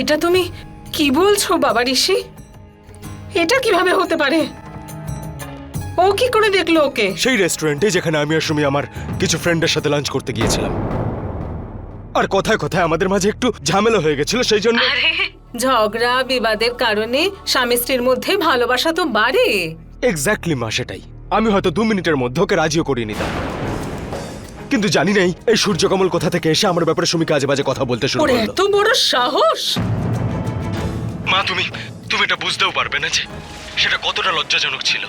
এটা তুমি কি বলছো বাবা ঋষি? এটা কীভাবে হতে পারে? ও কি করে দেখল ওকে? সেই রেস্টুরেন্টে যেখানে আমি আর আমার কিছু ফ্রেন্ডের সাথে লাঞ্চ করতে গিয়েছিলাম। আর কথায় কথায় আমাদের মাঝে একটু ঝামেলা হয়ে গেছিল সেই জন্য ঝগড়া বিবাদের কারণে স্বামী স্ত্রীর মধ্যে ভালোবাসা তো বাড়ে। এক্স্যাক্টলি মা সেটাই। আমি হয়তো দু মিনিটের মধ্যে ওকে রাজিও করিয়ে নিতাম। কিন্তু জানি নাই এই সূর্যকমল কোথা থেকে এসে আমার ব্যাপারে সুমিকে আজে বাজে কথা বলতে শুরু ওর করল। এত বড় সাহস! মা তুমি তুমি এটা বুঝতেও পারবে না যে সেটা কতটা লজ্জাজনক ছিল।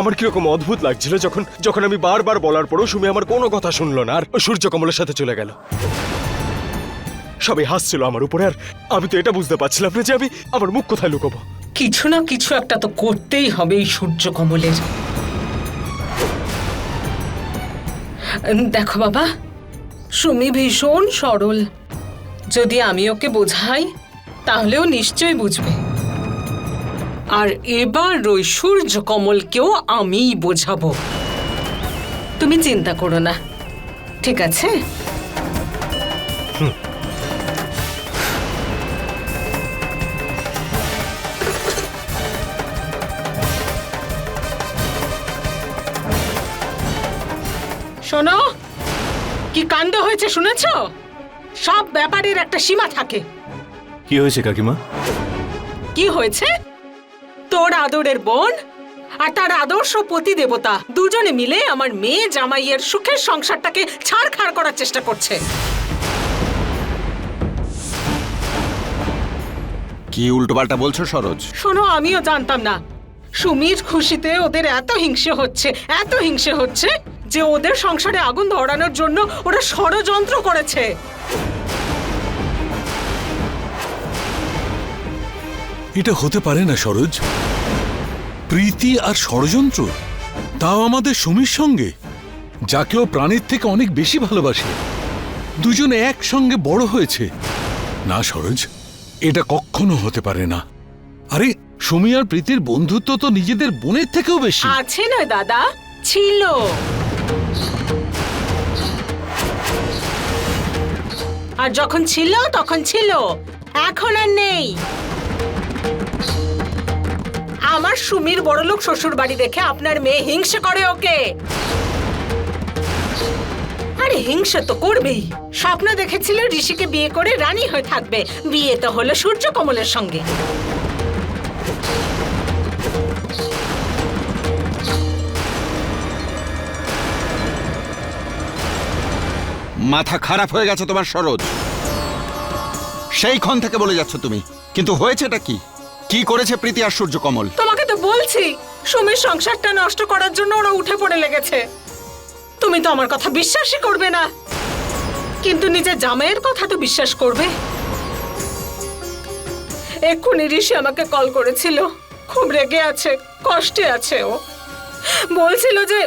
আমার কীরকম অদ্ভুত লাগছিল যখন যখন আমি বারবার বলার পরও সুমি আমার কোনো কথা শুনলো না আর ও সূর্যকমলের সাথে চলে গেল। সবাই হাসছিল আমার উপরে আর আমি তো এটা বুঝতে পারছিলাম না যে আমি আমার মুখ কোথায় লুকোবো। কিছু না কিছু একটা তো করতেই হবে এই সূর্য কমলের দেখো বাবা, সুমি ভীষণ সরল। যদি আমি ওকে বোঝাই তাহলেও নিশ্চয়ই বুঝবে। আর এবার ওই সূর্য কমলকেও আমিই বোঝাবো। তুমি চিন্তা করো না। ঠিক আছে? শোনো কি কাণ্ড হয়েছে শুনেছ? সব ব্যাপারের একটা সীমা থাকে। কি হয়েছে কাকিমা? কি হয়েছে? তোর আদরের বোন আর তার আদর্শ পতি দেবতা দুজনে মিলে আমার মেয়ে জামাইয়ের সুখের সংসারটাকে ছাড়খাড় করার চেষ্টা করছে। কি উল্টোপাল্টা বলছো সরোজ? শোনো আমিও জানতাম না। সুমির খুশিতে ওদের এত হিংসে হচ্ছে এত হিংসে হচ্ছে। যে ওদের সংসারে আগুন ধরানোর জন্য ওরা ষড়যন্ত্র করেছে। এটা হতে পারে না সরোজ। প্রীতি আর ষড়যন্ত্র তাও আমাদের সুমির সঙ্গে যাকে ও প্রাণীর থেকে অনেক বেশি ভালোবাসে। দুজনে একসঙ্গে বড় হয়েছে। না সরোজ এটা কখনো হতে পারে না। আরে সুমি আর প্রীতির বন্ধুত্ব তো নিজেদের বোনের থেকেও বেশি। আছে না দাদা ছিল। আর যখন ছিল, তখন ছিল। এখন আর নেই। আমার সুমির বড়লোক শ্বশুর বাড়ি দেখে আপনার মেয়ে হিংসে করে ওকে। আরে হিংসা তো করবেই। স্বপ্ন দেখেছিল ঋষিকে বিয়ে করে রানী হয়ে থাকবে। বিয়ে তো হলো সূর্য কমলের সঙ্গে। মাথা খারাপ হয়ে গেছে তোমার সরোজ। সেইক্ষণ থেকে বলে যাচ্ছ তুমি। কিন্তু হয়েছেটা কি? কি করেছে প্রীতি আর সূর্য কমল তোমাকে তো বলছি, সুমির সংসারটা নষ্ট করার জন্য ওরা উঠে পড়ে লেগেছে। তুমি তো আমার কথা বিশ্বাসই করবে না। কিন্তু নিজের জামাইয়ের কথা তো বিশ্বাস করবে। এক্ষুনি ঋষি আমাকে কল করেছিল। খুব রেগে আছে, কষ্টে আছে ও। বলছিল যে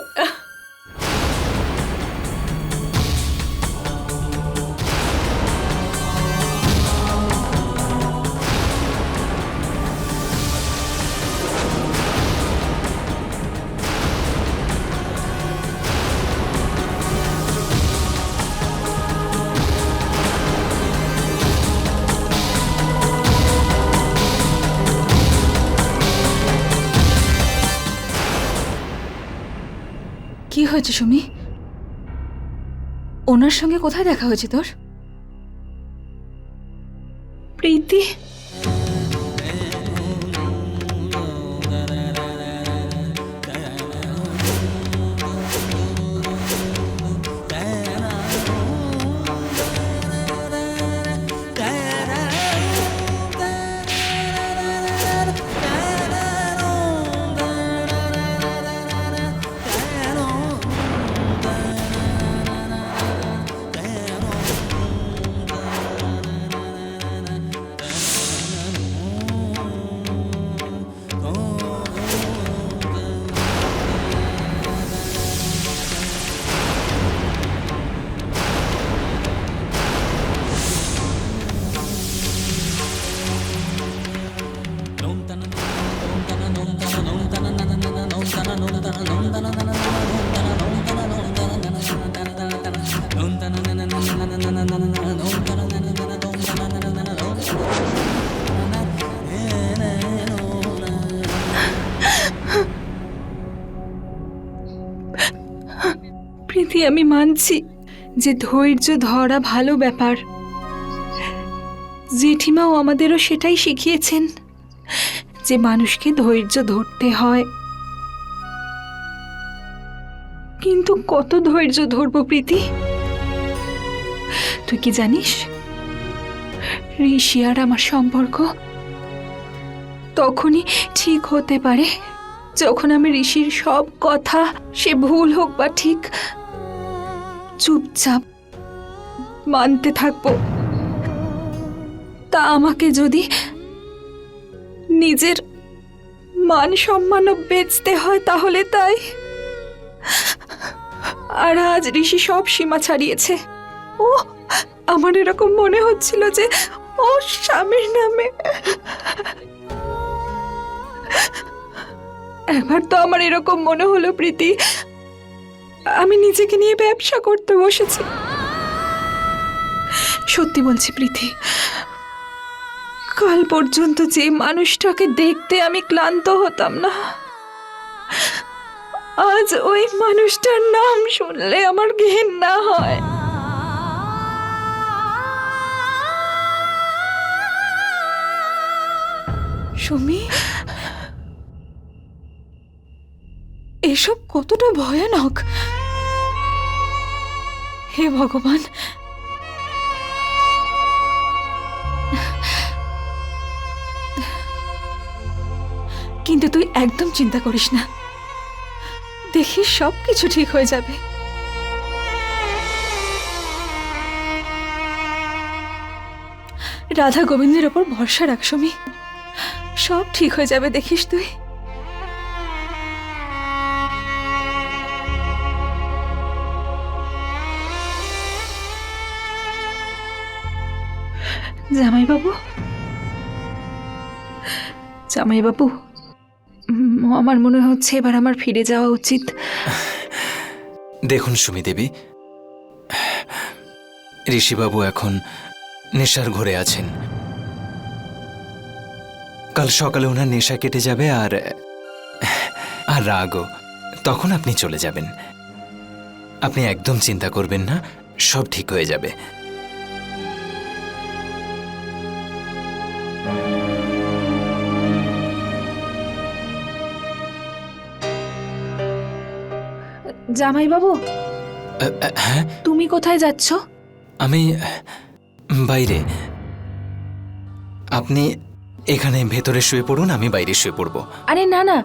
কি হয়েছে সুমি? ওনার সঙ্গে কোথায় দেখা হয়েছে তোর? প্রীতি? প্রীতি আমি মানছি যে ধৈর্য ধরা ভালো ব্যাপার। জেঠিমাও আমাদেরও সেটাই শিখিয়েছেন যে মানুষকে ধৈর্য ধরতে হয়। কিন্তু কত ধৈর্য ধরবো প্রীতি? তুই কি জানিস? ঋষি আর আমার সম্পর্ক তখনই ঠিক হতে পারে যখন আমি ঋষির সব কথা সে ভুল হোক বা ঠিক চুপচাপ মানতে থাকব। তা আমাকে যদি নিজের মান সম্মানও বেচতে হয় তাহলে তাই? আর আজ ঋষি সব সীমা ছাড়িয়েছে। ও, আমার এরকম মনে হচ্ছিল যে ও স্বামীর নামে। একবার তো আমার এরকম মনে হলো, প্রীতি। আমি নিজেকে নিয়ে ব্যবসা করতে বসেছি। সত্যি বলছি, প্রীতি, কাল পর্যন্ত যে মানুষটাকে দেখতে আমি ক্লান্ত হতাম না। আজ ওই মানুষটার নাম শুনলে আমার ঘেন্না হয়। সুমি, এসব কতটা ভয়ানক? হে ভগবান। কিন্তু তুই একদম চিন্তা করিস না। দেখিস সব কিছু ঠিক হয়ে যাবে। রাধা গোবিন্দের ওপর ভরসা রাখ, সুমি। সব ঠিক হয়ে যাবে, দেখিস তুই। জামাইবাবু? জামাইবাবু আমার মনে হচ্ছে এবার আমার ফিরে যাওয়া উচিত। দেখুন সুমি দেবী ঋষিবাবু এখন নেশার ঘরে আছেন। কাল সকালে ওনার নেশা কেটে যাবে আর আর রাগও। তখন আপনি চলে যাবেন। আপনি একদম চিন্তা করবেন না, সব ঠিক হয়ে যাবে। জামাইবাবু? হ্যাঁ? তুমি কোথায় যাচ্ছ? আমি বাইরে। আপনি এখানে ভেতরে শুয়ে পড়ুন আমি বাইরে শুয়ে পড়ব। আরে না না।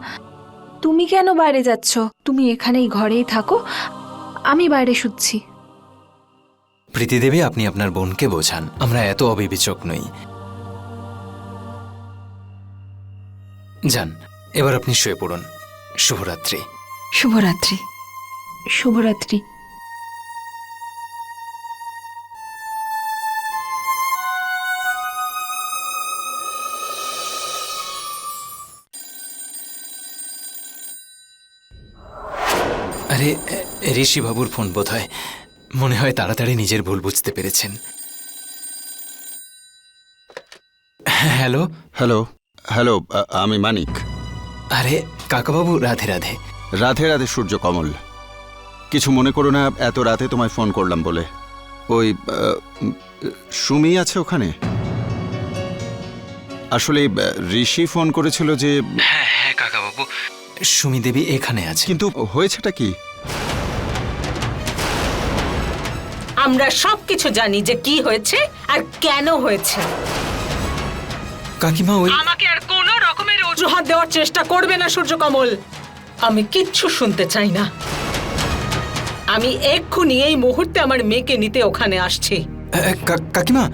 তুমি কেন বাইরে যাচ্ছ? তুমি এখানেই ঘরেই থাকো। আমি বাইরে শুচ্ছি। প্রীতিদেবী আপনি আপনার বোনকে বোঝান। আমরা এত অবিবেচক নই। যান এবার আপনি শুয়ে পড়ুন। শুভরাত্রি। শুভরাত্রি। শুভরাত্রি। আরে ঋষি বাবুর ফোন বোধ হয় মনে হয় তাড়াতাড়ি নিজের ভুল বুঝতে পেরেছেন। হ্যাঁ, হ্যালো? হ্যালো হ্যালো আমি মানিক। আরে কাকাবাবু রাধে রাধে। রাধে রাধে সূর্য কমল কিছু মনে করো না এত রাতে তোমায় ফোন করলাম বলে। ওই সুমি আছে ওখানে? আসলে ঋষি ফোন করেছিল যে হ্যাঁ হ্যাঁ কাকাবাবু। সুমি দেবী এখানে আছে। কিন্তু হয়েছেটা কি? আমরা সবকিছু জানি যে কি হয়েছে আর কেন হয়েছে। কাকিমা ওই আমাকে আর কোনো রকমের অজুহাত দেওয়ার চেষ্টা করবে না সূর্যকমল। আমি কিচ্ছু শুনতে চাই না। আমি এক্ষুনি এই মুহূর্তে আমার মেয়েকে নিতে ওখানে আসছি। কাকিমা!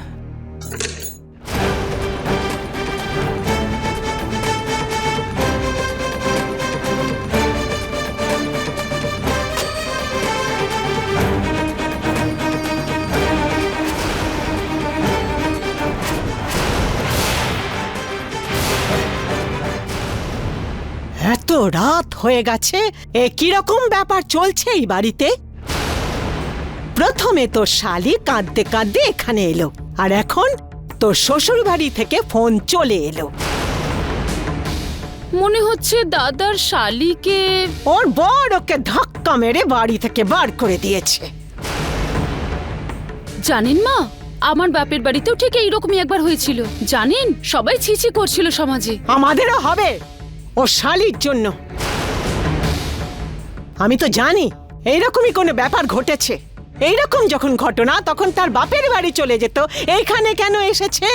এত রাত হয়ে গেছে এ কীরকম ব্যাপার চলছে এই বাড়িতে? প্রথমে তোর শালি কাঁদতে কাঁদতে এখানে এলো আর এখন তোর শ্বশুর বাড়ি থেকে ফোন চলে এলো। মনে হচ্ছে দাদার শালিকে ওর বড় ওকে ধাক্কা মেরে বাড়ি থেকে বার করে দিয়েছে। জানেন মা আমার বাপের বাড়িতেও ঠিক এইরকমই একবার হয়েছিল। জানেন সবাই ছিছি করছিল সমাজে। আমাদেরও হবে ও শালির জন্য। আমি তো জানি এইরকমই কোনো ব্যাপার ঘটেছে। এইরকম যখন ঘটনা তখন তার বাপের বাড়ি চলে যেত। এইখানে কেন এসেছে?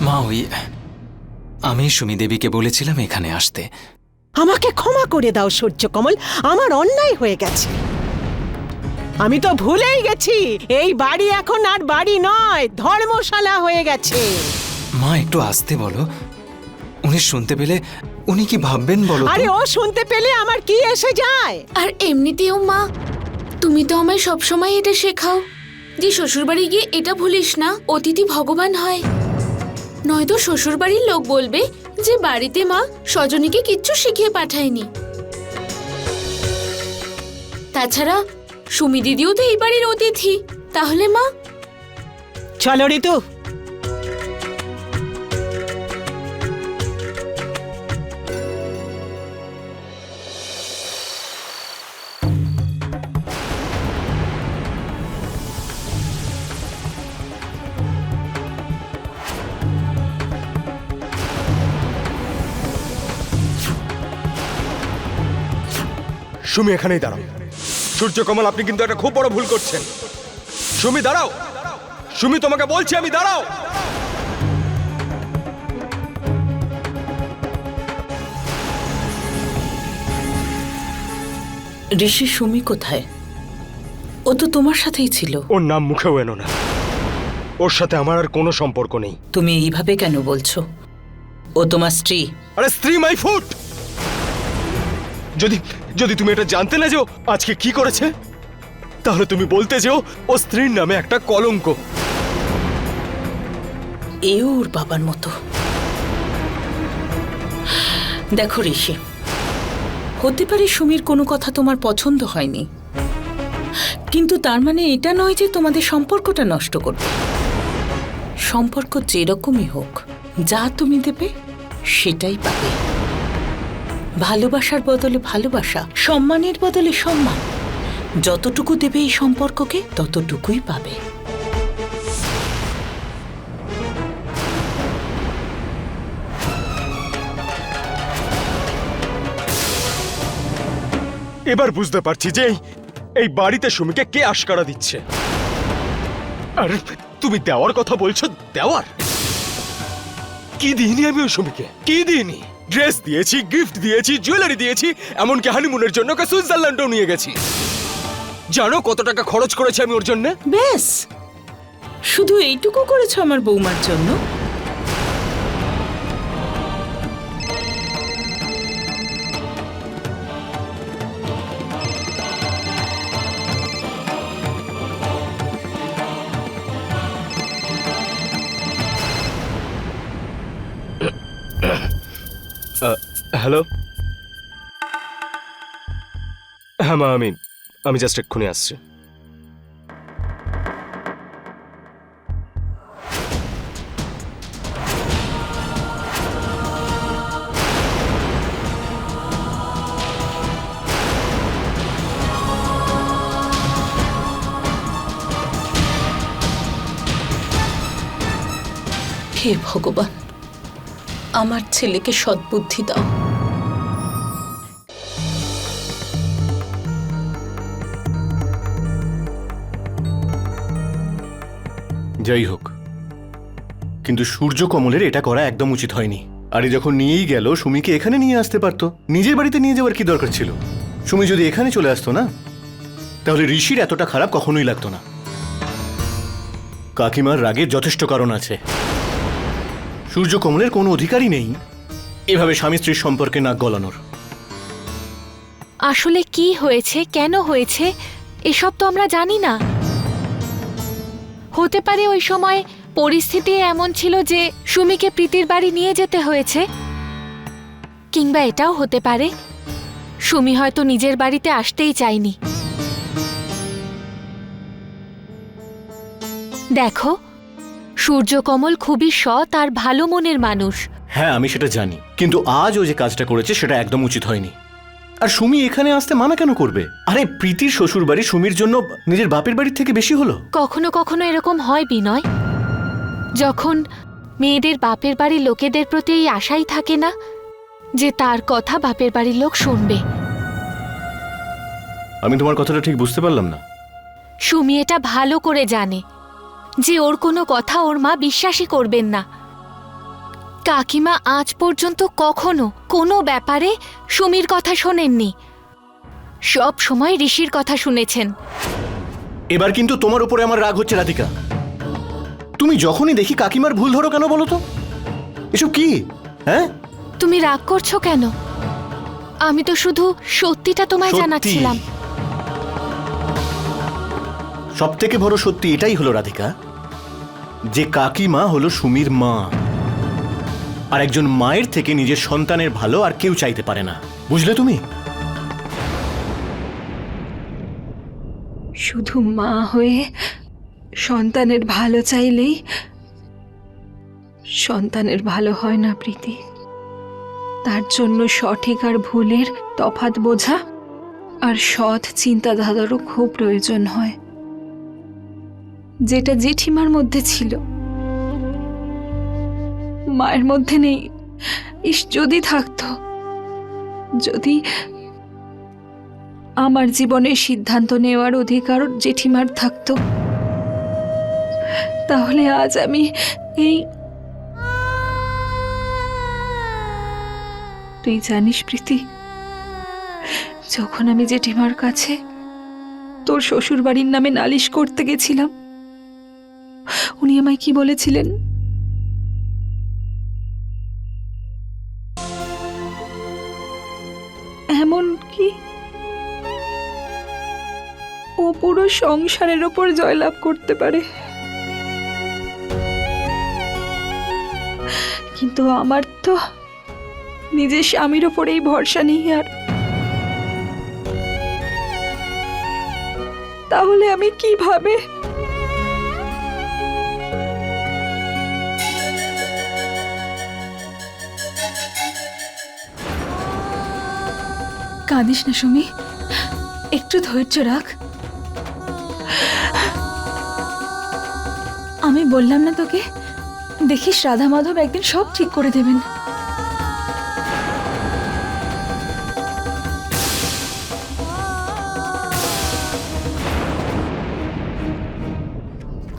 মা ওই আমি সুমি দেবীকে বলেছিলাম এখানে আসতে। আমাকে ক্ষমা করে দাও সূর্যকমল। আমার অন্যায় হয়ে গেছে। আমি তো ভুলেই গেছি। এই বাড়ি এখন আর বাড়ি নয় ধর্মশালা হয়ে গেছে। মা একটু আসতে বলো। উনি শুনতে পেলে উনি কি ভাববেন বলো আরে ও শুনতে পেলে আমার কি এসে যায়? আর এমনিতেও মা তুমি তো আমায় সবসময় এটা শেখাও। যে শ্বশুরবাড়ি গিয়ে এটা ভুলিস না, অতিথি ভগবান হয়। নয়তো শ্বশুরবাড়ির লোক বলবে যে বাড়িতে মা স্বজনীকে কিচ্ছু শিখিয়ে পাঠায়নি। তাছাড়া সুমি দিদিও তো এই বাড়ির অতিথি, তাহলে মা? চলো ঋতু সুমি এখানেই দাঁড়াও। সূর্যকমল আপনি কিন্তু একটা খুব বড় ভুল করছেন। সুমি দাঁড়াও। সুমি তোমাকে বলছি আমি দাঁড়াও। ঋষি সুমি কোথায়? ও তো তোমার সাথেই ছিল। ওর নাম মুখেও এনো না। ওর সাথে আমার আর কোনো সম্পর্ক নেই। তুমি এইভাবে কেন বলছো? ও তোমার স্ত্রী। আরে স্ত্রী মাই ফুট! যদি যদি তুমি এটা জানতে না যে আজকে কি করেছে? তাহলে তুমি বলতে যে ও ও স্ত্রীর নামে একটা কলঙ্ক। এও ওর বাবার মতো। দেখো ঋষি, হতে পারে সুমির কোনো কথা তোমার পছন্দ হয়নি। কিন্তু তার মানে এটা নয় যে তোমাদের সম্পর্কটা নষ্ট করবে। সম্পর্ক যেরকমই হোক, যা তুমি দেবে, সেটাই পাবে। ভালোবাসার বদলে ভালোবাসা, সম্মানের বদলে সম্মান। যতটুকু দেবে এই সম্পর্ককে, ততটুকুই পাবে। এবার বুঝতে পারছি যে এই- বাড়িতে সুমিকে কে আশকারা দিচ্ছে। আরে, তুমি দেওয়ার কথা বলছো, দেওয়ার? কি দিইনি আমি ওই সুমিকে? কি দিইনি? ড্রেস দিয়েছি, গিফট দিয়েছি, জুয়েলারি দিয়েছি, এমনকি হানিমুনের জন্য ওকে সুইজারল্যান্ডও নিয়ে গেছি। জানো কত টাকা খরচ করেছি আমি ওর জন্য? ব্যাস। শুধু এইটুকু করেছ আমার বৌমার জন্য? হ্যালো? হ্যাঁ মা আমি আমি জাস্ট এক্ষুনি আসছি। হে ভগবান আমার ছেলেকে সদ্বুদ্ধি দাও। যাই হোক। কিন্তু সূর্য কমলের এটা করা একদম উচিত হয়নি। আরে যখন নিয়েই গেল, সুমিকে এখানে নিয়ে আসতে পারতো। নিজের বাড়িতে নিয়ে যাওয়ার কি দরকার ছিল? সুমি যদি এখানে চলে আসতো না, তাহলে ঋষির এতটা খারাপ কখনোই লাগতো না। কাকিমার রাগের যথেষ্ট কারণ আছে। সূর্য কমলের কোনো অধিকারই নেই এভাবে স্বামী স্ত্রীর সম্পর্কে নাক গলানোর। আসলে কি হয়েছে, কেন হয়েছে, এসব তো আমরা জানি না। হতে পারে ওই সময় পরিস্থিতি এমন ছিল যে সুমিকে প্রীতির বাড়ি নিয়ে যেতে হয়েছে। কিংবা এটাও হতে পারে। সুমি হয়তো নিজের বাড়িতে আসতেই চায়নি। দেখো, সূর্যকমল খুবই সৎ আর ভালো মনের মানুষ। হ্যাঁ আমি সেটা জানি। কিন্তু আজ ও যে কাজটা করেছে, সেটা একদম উচিত হয়নি। আর সুমি এখানে আসতে মানা কেন করবে? আরে প্রীতির শ্বশুর বাড়ি সুমির জন্য নিজের বাপের বাড়ির থেকে বেশি হলো। কখনো কখনো এরকম হয় বিনয়। যখন মেয়েদের বাপের বাড়ির লোকেদের প্রতি এই আশাই থাকে না যে তার কথা বাপের বাড়ির লোক শুনবে। আমি তোমার কথাটা ঠিক বুঝতে পারলাম না। সুমি এটা ভালো করে জানে যে ওর কোনো কথা ওর মা বিশ্বাসই করবেন না। কাকিমা আজ পর্যন্ত কখনো কোনো ব্যাপারে সুমির কথা শোনেননি। সব সময় ঋষির কথা শুনেছেন। এবার কিন্তু তোমার উপরে আমার রাগ হচ্ছে রাধিকা। তুমি যখনই দেখি কাকিমার ভুল ধরো কেন বলো তো? এসব কি? হ্যাঁ? তুমি রাগ করছ কেন? আমি তো শুধু সত্যিটা তোমায় সত্যি। জানাচ্ছিলাম। সব থেকে বড় সত্যি এটাই হলো রাধিকা যে কাকিমা হলো সুমির মা। আর একজন মায়ের থেকে নিজের সন্তানের ভালো আর কেউ চাইতে পারে না। বুঝলে তুমি? শুধু মা হয়ে সন্তানের ভালো চাইলেই সন্তানের ভালো হয় না, প্রীতি। তার জন্য সঠিক আর ভুলের তফাত বোঝা আর সৎ চিন্তাধারারও খুব প্রয়োজন হয়। যেটা জেঠিমার মধ্যে ছিল। মায়ের মধ্যে নেই। ইস, যদি থাকতো, যদি আমার জীবনের সিদ্ধান্ত নেওয়ার অধিকার জেঠিমার থাকতো, তাহলে আজ আমি এই তুই জানিস প্রীতি, যখন আমি জেঠিমার কাছে তোর শ্বশুর বাড়ির নামে নালিশ করতে গেছিলাম, উনি আমায় কি বলেছিলেন? পুরো সংসারের ওপর জয়লাভ করতে পারে। কিন্তু আমার তো নিজের স্বামীর ওপরেই ভরসা নেই আর। তাহলে আমি কীভাবে? কাঁদিস না সুমি, একটু ধৈর্য রাখ। আমি বললাম না তোকে? দেখিস রাধা মাধব একদিন সব ঠিক করে দেবেন।